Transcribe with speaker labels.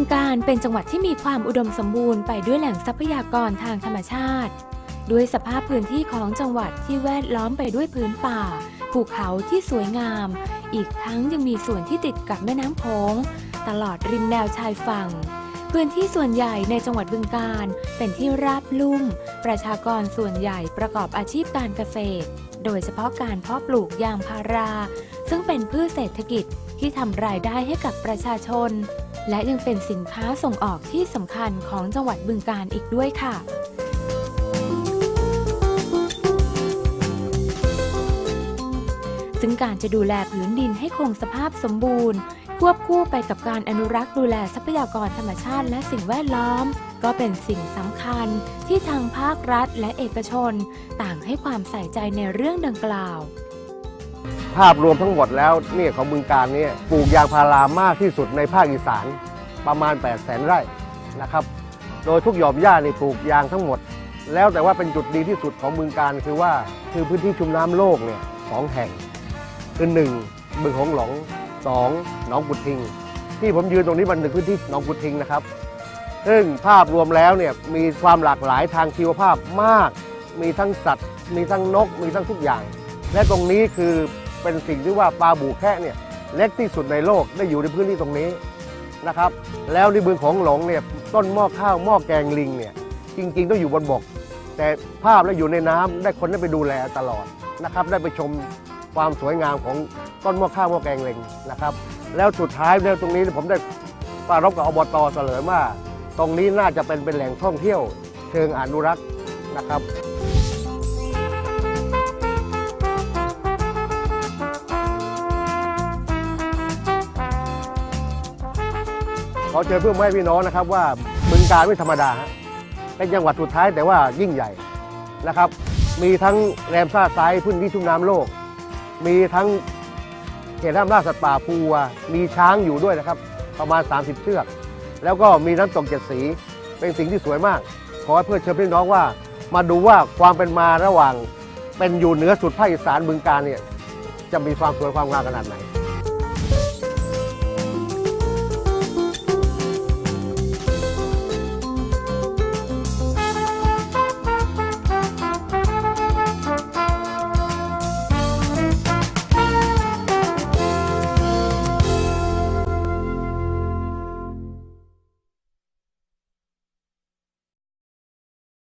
Speaker 1: งการเป็นจังหวัดที่มีความอุดมสมบูรณ์ไปด้วยแหล่งทรัพยากรทางธรรมชาติ ด้วยสภาพพื้นที่ของจังหวัดที่แวดล้อมไปด้วยพื้นป่า ภูเขาที่สวยงาม อีกทั้งยังมีส่วนที่ติดกับแม่น้ำโขงตลอดริมแนวชายฝั่ง พื้นที่ส่วนใหญ่ในจังหวัดบึงกาฬเป็นที่ราบลุ่ม ประชากรส่วนใหญ่ประกอบอาชีพการเกษตร โดยเฉพาะการเพาะปลูกยางพารา ซึ่งเป็นพืชเศรษฐกิจที่ทำรายได้ให้กับประชาชน และยังเป็นสินค้าส่งออกที่สำคัญของจังหวัดบึงกาฬอีกด้วยค่ะซึ่งการจะดูแลผืนดินให้คงสภาพสมบูรณ์ ควบคู่ไปกับการอนุรักษ์ดูแลทรัพยากรธรรมชาติและสิ่งแวดล้อม ก็เป็นสิ่งสำคัญที่ทางภาครัฐและเอกชน ต่างให้ความใส่ใจในเรื่องดังกล่าว
Speaker 2: ภาพรวมทั้งหมดแล้วเนี่ยของบึงการเนี่ยปลูกยางพารามากที่สุดในภาคอีสานประมาณ 8 0 0แสนไร่นะครับ โดยทุกหย่อมหญ้านี่ปลูกยางทั้งหมด แล้วแต่ว่าเป็นจุดดีที่สุดของบึงการคือว่าคือพื้นที่ชุ่มน้ำโลกเนี่ยสองแห่งคือหนึ่งบึงหงหลงสองหนองกุดทิง ที่ผมยืนตรงนี้มันเป็นพื้นที่หนองกุดทิงนะครับซึ่งภาพรวมแล้วเนี่ยมีความหลากหลายทางชีวภาพมาก มีทั้งสัตว์ มีทั้งนก มีทั้งทุกอย่าง และตรงนี้คือ เป็นสิ่งที่ว่าปลาบูแคะเนี่ยเล็กที่สุดในโลกได้อยู่ในพื้นที่ตรงนี้นะครับ แล้วในบึงของหลงเนี่ยต้นหม้อข้าวหม้อแกงลิงเนี่ยจริงๆต้องอยู่บนบก แต่ภาพแล้วอยู่ในน้ำได้คนได้ไปดูแลตลอดนะครับ ได้ไปชมความสวยงามของต้นหม้อข้าวหม้อแกงลิงนะครับ แล้วสุดท้ายเนี่ยตรงนี้ผมได้ปรารบกับอบตเสลอว่า ตรงนี้น่าจะเป็นเป็นแหล่งท่องเที่ยวเชิงอนุรักษ์นะครับ ขอเชิญเพื่อนแม่พี่น้องนะครับว่าบึงการไม่ธรรมดาฮะเป็นจังหวัดสุดท้ายแต่ว่ายิ่งใหญ่นะครับ มีทั้งแรมซ่าไซด์พื้นที่ชุ่มน้ำโลก มีทั้งเขตห้ามล่าสัตว์ป่าภูวมีช้างอยู่ด้วยนะครับ ประมาณ 30 เชือก แล้วก็มีน้ำตกเจ็ดสี เป็นสิ่งที่สวยมาก ขอให้เพื่อนเชิญพี่น้องว่า มาดูว่าความเป็นมาระหว่าง เป็นอยู่เหนือสุดภาคอีสานบึงการเนี่ยจะมีความสวยความงามขนาดไหน